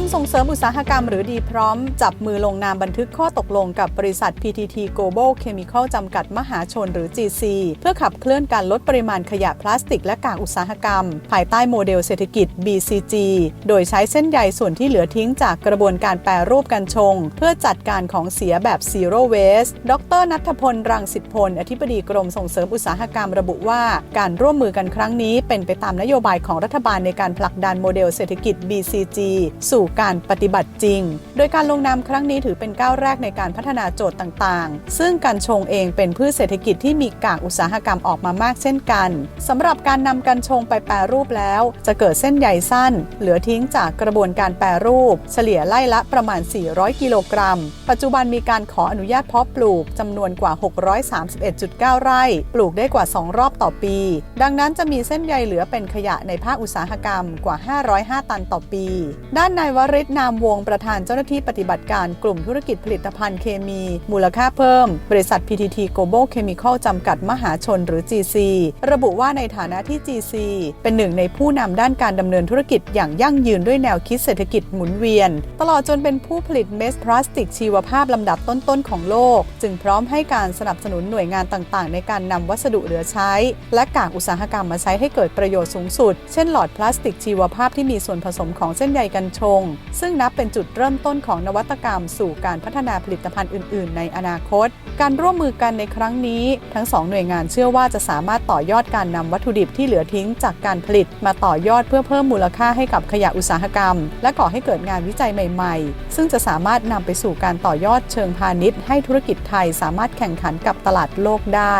มส่งเสริมอุตสาหกรรมหรือดีพร้อม จับมือลงนามบันทึกข้อตกลงกับบริษัท PTT Global Chemical จำกัดมหาชนหรือ GC เพื่อขับเคลื่อนการลดปริมาณขยะพลาสติกและกากอุตสาหกรรม ภายใต้โมเดลเศรษฐกิจ BCG โดยใช้เส้นใยส่วนที่เหลือทิ้งจากกระบวนการแปรรูปกัญชง เพื่อจัดการของเสียแบบ Zero Waste ดรนัทพล รังสิตพล อธิบดีกรมส่งเสริมอุตสาหกรรมระบุว่า การร่วมมือกันครั้งนี้เป็นไปตามนโยบายของรัฐบาลในการผลักดันโมเดลเศรษฐกิจ BCG สู่การปฏิบัติจริง โดยการลงนามครั้งนี้ถือเป็นก้าวแรกในการพัฒนาโจทย์ต่างๆ ซึ่งกัญชงเองเป็นพืชเศรษฐกิจที่มีกากอุตสาหกรรมออกมามากเช่นกันสำหรับการนำกัญชงไปแปรรูปแล้ว จะเกิดเส้นใยสั้น เหลือทิ้งจากกระบวนการแปรรูป เฉลี่ยไล่ละประมาณ 400 กิโลกรัม ปัจจุบันมีการขออนุญาตเพาะปลูกจำนวนกว่า 631.9 ไร่ ปลูกได้กว่า 2 รอบต่อปี ดังนั้นจะมีเส้นใยเหลือเป็นขยะในภาคอุตสาหกรรมกว่า 505 ตันต่อปี ด้านนายวริศนามวงประธานเจ้าหน้าที่ปฏิบัติการกลุ่มธุรกิจผลิตภัณฑ์เคมี มูลค่าเพิ่ม บริษัท PTT Global Chemical จำกัดมหาชนหรือ GC ระบุว่าในฐานะที่ GC เป็นหนึ่งในผู้นำด้านการดำเนินธุรกิจอย่างยั่งยืนด้วยแนวคิดเศรษฐกิจหมุนเวียน ตลอดจนเป็นผู้ผลิตเมสพลาสติกชีวภาพลำดับต้นๆของโลก จึงพร้อมให้การสนับสนุนหน่วยงานต่างๆ ในการนำวัสดุเหลือใช้ และกากอุตสาหกรรมมาใช้ให้เกิดประโยชน์สูงสุด เช่นหลอดพลาสติกชีวภาพที่มีส่วนผสมของเส้นใยกัญชนง ซึ่งนับเป็นจุดเริ่มต้นของนวัตกรรม สู่การพัฒนาผลิตภัณฑ์อื่น ๆ ในอนาคต การร่วมมือกันในครั้งนี้ ทั้งสองหน่วยงานเชื่อว่าจะสามารถต่อยอดการนำวัตถุดิบที่เหลือทิ้งจากการผลิต มาต่อยอดเพื่อเพิ่มมูลค่าให้กับขยะอุตสาหกรรม และก่อให้เกิดงานวิจัยใหม่ ๆ ซึ่งจะสามารถนำไปสู่การต่อยอดเชิงพาณิชย์ ให้ธุรกิจไทยสามารถแข่งขันกับตลาดโลกได้